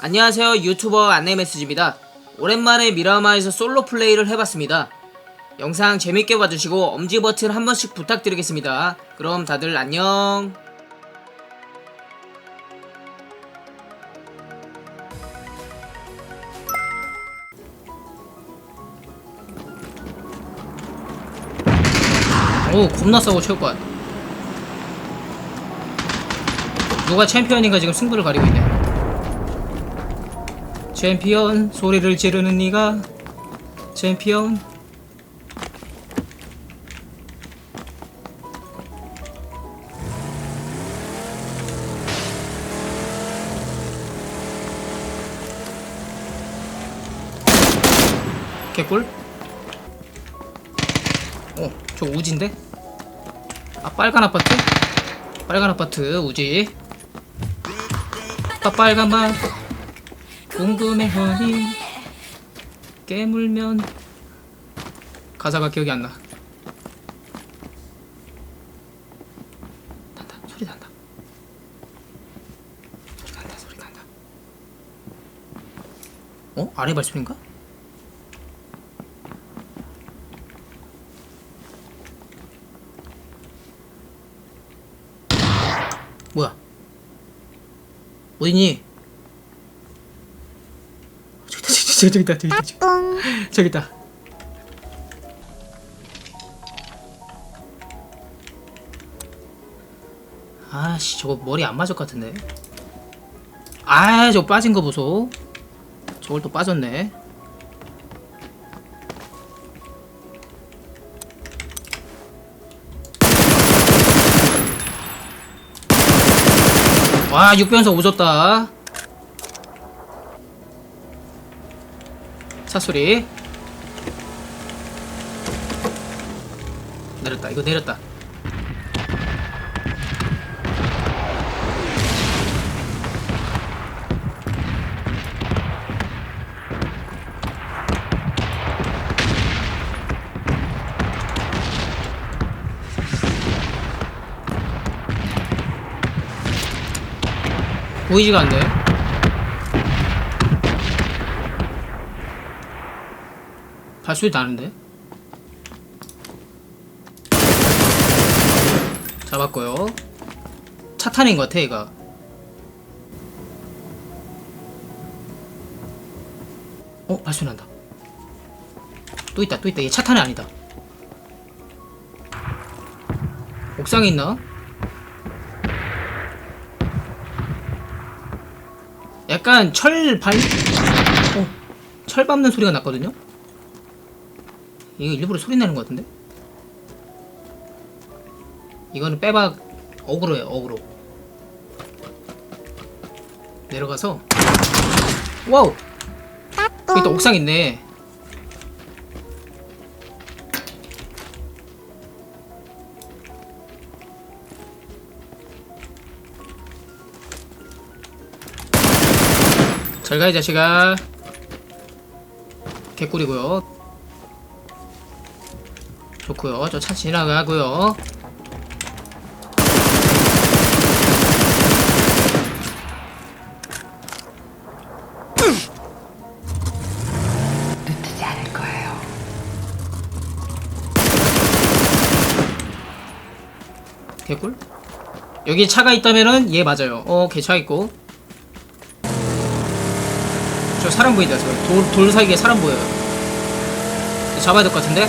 안녕하세요 유튜버 안내메시지입니다. 오랜만에 미라마에서 솔로 플레이를 해봤습니다. 영상 재밌게 봐주시고 엄지 버튼 한 번씩 부탁드리겠습니다. 그럼 다들 안녕. 오 겁나 싸고 체육관 누가 챔피언인가 지금 승부를 가리고 있네 챔피언 소리를 지르는 네가 챔피언 개꿀 어, 저 우지인데? 아, 빨간 아파트? 빨간 아파트, 우지. 아, 빨간 맛. 궁금해, 허니. 깨물면. 가사가 기억이 안 나. 난다, 소리 난다. 소리 난다, 소리 난다. 어? 아래 발소리인가? 뭐야? 어디니? 저기다, 저기, 저기다, 저기다, 저기다, 저기다. 아씨, 저거 머리 안 맞을 것 같은데. 아, 저거 빠진 거 보소. 저걸 또 빠졌네. 와, 6변석 오졌다. 차 소리. 내렸다. 이거 내렸다. 보이지가 않네. 발소리 나는데? 잡았고요. 차 탄인 것 같아, 얘가. 어, 발소리 난다. 또 있다, 또 있다. 얘 차 탄이 아니다. 옥상에 있나? 약간 철 발, 어, 철 밟는 소리가 났거든요? 이거 일부러 소리 내는 것 같은데? 이거는 빼박 어그로예요, 어그로. 내려가서, 와우! 여기 또 옥상 있네. 잘 가, 이 자식아. 개꿀이고요. 좋고요. 저 차 지나가고요. 놓치지 않을 거예요. 개꿀? 여기 차가 있다면은 얘 맞아요. 어, 걔차 있고. 저 사람 보인다. 저 돌, 돌 사이에 사람 보여요. 잡아야 될 것 같은데?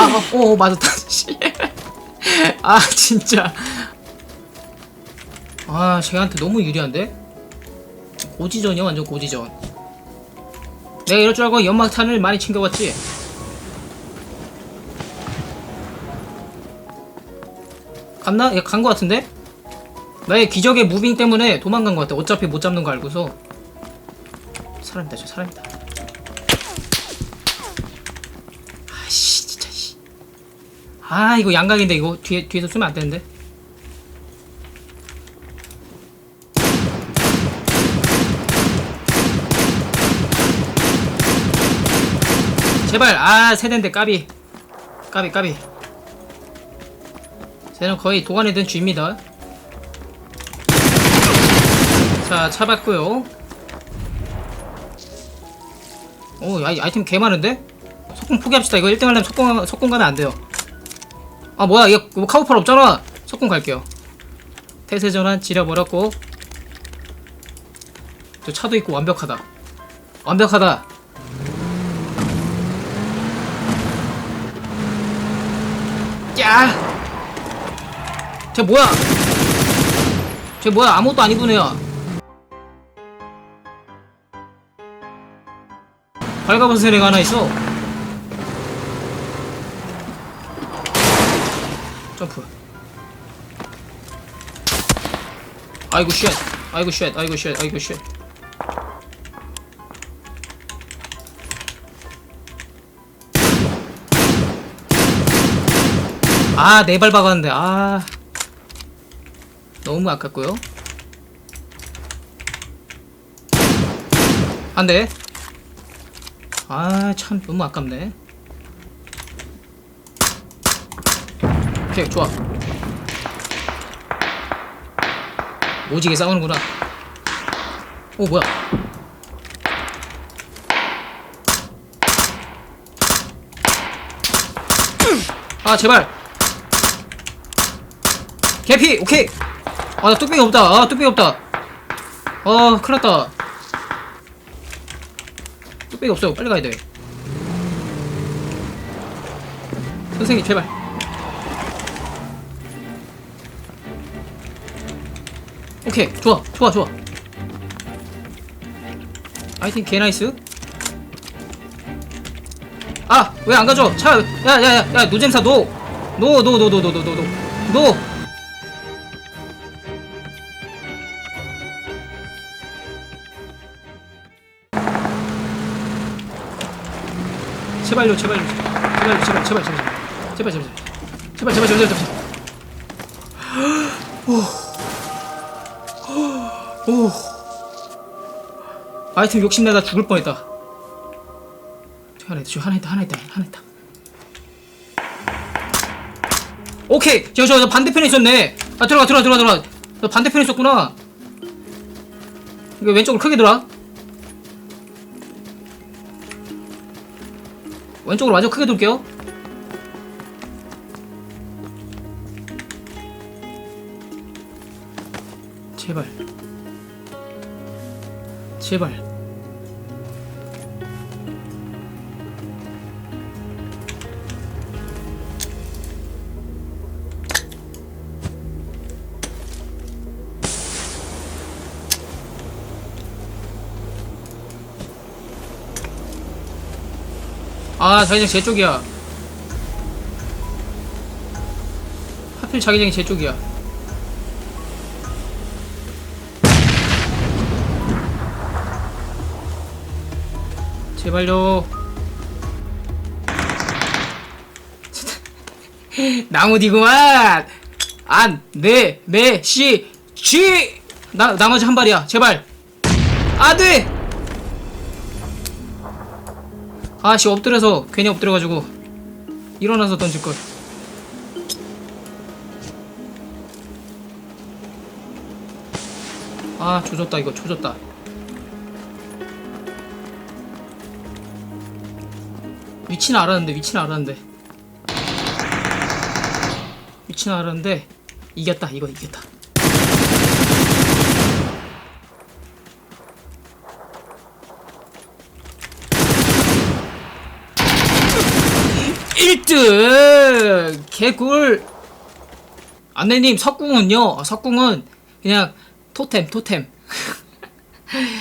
아, 오 맞았다. 씨. 아 진짜. 아 쟤한테 너무 유리한데? 고지전이야 완전 고지전. 내가 이럴 줄 알고 연막탄을 많이 챙겨왔지. 갔나? 얘간거 같은데? 나의 기적의 무빙 때문에 도망간 거 같아. 어차피 못 잡는 거 알고서. 사람이다 저 사람이다 아씨 진짜 씨. 아 이거 양각인데 이거 뒤에 뒤에서 쓰면 안 되는데. 제발 아 세대인데 까비. 까비 까비. 쟤는 거의 도관에 든 쥐입니다. 자 차봤고요. 오 아이, 아이템 개 많은데? 석궁 포기합시다. 이거 1등 하려면 석궁, 석궁 가면 안 돼요 아 뭐야 이거 뭐 카우팔 없잖아 석궁 갈게요 태세전환 지려버렸고 저 차도 있고 완벽하다 완벽하다 야! 쟤 뭐야? 쟤 뭐야? 아무것도 안 입은 애야. 발가벗은 애가 하나 있어. 점프. 아이고 쉣. 아이고 쉣. 아이고 쉣. 아이고 쉣. 아, 네 발 박았는데, 아. 너무 아깝고요 안 돼. 아, 참, 너무 아깝네. 오케이, 좋아. 오지게 싸우는구나. 오, 뭐야. 아, 제발. 개피 오케이 아나 뚝배기 없다 아 뚝배기 없다 아 큰일났다 뚝배기 없어요 빨리 가야돼 선생님 제발 오케이 좋아 좋아 좋아. 아이템 개 나이스 아 왜 안 가져? 차 야야야 야 노잼사 노노 노 노 노 노 노 노 노. 제발요 제발요 제발요 제발 제발. 제발 제발 제발 제발 제발 제발 제발 제발. 오 오. 아이템 욕심내다 죽을 뻔했다. 저 하나 있다 저 하나 있다 하나 있다 하나 있다. 오케이! 저저 반대편에 있었네. 아 들어가 들어가 들어가 들어가. 너 반대편에 있었구나. 이거 왼쪽으로 크게 돌아 왼쪽으로 완전 크게 돌게요. 제발. 제발. 아 자기장 제 쪽이야 하필 자기장이 제 쪽이야 제발요. 나무디구만. 안네메시쥐. 나 나머지 한 발이야. 제발. 안돼 아씨 엎드려서 괜히 엎드려가지고 일어나서 던질걸. 아 조졌다 이거. 조졌다 위치는 알았는데 위치는 알았는데. 위치는 알았는데 이겼다. 이거 이겼다. 일등! 개꿀! 안내님 석궁은요? 아, 석궁은 그냥 토템 토템